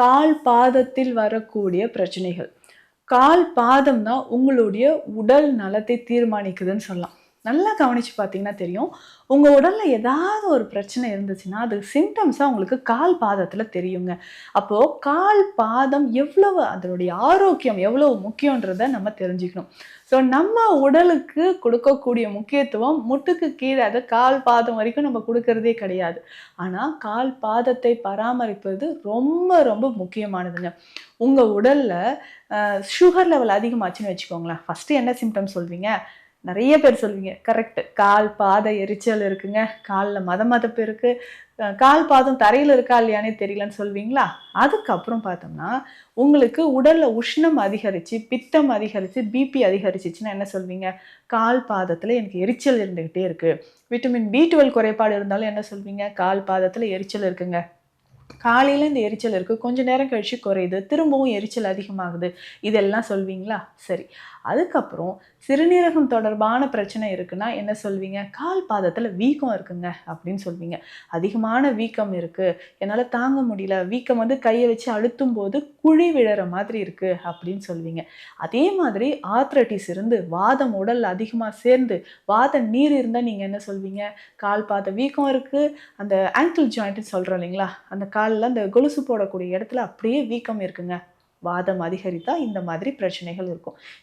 கால் பாதத்தில் வரக்கூடிய பிரச்சனைகள். கால் பாதம் தான் உங்களுடைய உடல் நலத்தை தீர்மானிக்குதுன்னு சொல்லலாம். நல்லா கவனித்து பார்த்தீங்கன்னா தெரியும். உங்கள் உடலில் ஏதாவது ஒரு பிரச்சனை இருந்துச்சுன்னா அது சிம்டம்ஸாக உங்களுக்கு கால் பாதத்தில் தெரியுங்க. அப்போது கால் பாதம் எவ்வளவு அதனுடைய ஆரோக்கியம் எவ்வளவு முக்கியன்றதை நம்ம தெரிஞ்சுக்கணும். ஸோ நம்ம உடலுக்கு கொடுக்கக்கூடிய முக்கியத்துவம் முட்டுக்கு கீழே அது கால் பாதம் வரைக்கும் நம்ம கொடுக்கறதே கிடையாது. ஆனால் கால் பாதத்தை பராமரிப்பது ரொம்ப ரொம்ப முக்கியமானதுங்க. உங்கள் உடலில் சுகர் லெவல் அதிகமாச்சுன்னு வச்சுக்கோங்களேன். ஃபஸ்ட்டு என்ன சிம்டம் சொல்வீங்க நிறைய பேர் சொல்வீங்க. கரெக்ட் கால் பாத எரிச்சல் இருக்குங்க. காலில் மத மதப்பு இருக்குது கால் பாதம் தரையில் இருக்கா இல்லையானே தெரியலன்னு சொல்வீங்களா? அதுக்கப்புறம் பார்த்தோம்னா உங்களுக்கு உடலில் உஷ்ணம் அதிகரிச்சு பித்தம் அதிகரித்து பிபி அதிகரிச்சிச்சுன்னா என்ன சொல்வீங்க? கால் பாதத்தில் எனக்கு எரிச்சல் இருந்துக்கிட்டே இருக்குது விட்டமின் பி டுவெல் குறைபாடு இருந்தாலும் என்ன சொல்வீங்க? கால் பாதத்தில் எரிச்சல் இருக்குங்க. காலையில் இந்த எரிச்சல் இருக்குது கொஞ்ச நேரம் கழிச்சு குறையுது. திரும்பவும் எரிச்சல் அதிகமாகுது. இதெல்லாம் சொல்வீங்களா? சரி. அதுக்கப்புறம் சிறுநீரகம் தொடர்பான பிரச்சனை இருக்குன்னா என்ன சொல்வீங்க? கால் பாதத்தில் வீக்கம் இருக்குங்க அப்படின்னு சொல்வீங்க. அதிகமான வீக்கம் இருக்குது என்னால் தாங்க முடியல. வீக்கம் வந்து கையை வச்சு அழுத்தும் போது குழி விழற மாதிரி இருக்குது அப்படின்னு சொல்வீங்க. அதே மாதிரி ஆத்ரட்டிஸ் இருந்து வாதம் உடல் அதிகமாக சேர்ந்து வாத நீர் இருந்தால் நீங்கள் என்ன சொல்வீங்க? கால் பாத வீக்கம் இருக்குது அந்த ஆங்கிள் ஜாயிண்ட்னு சொல்கிறோம் இல்லைங்களா? அந்த காலில் அந்த கொலுசு போடக்கூடிய இடத்துல அப்படியே வீக்கம் இருக்குங்க. வாதம் அதிகரித்தால் இந்த மாதிரி பிரச்சனைகள் இருக்கும்.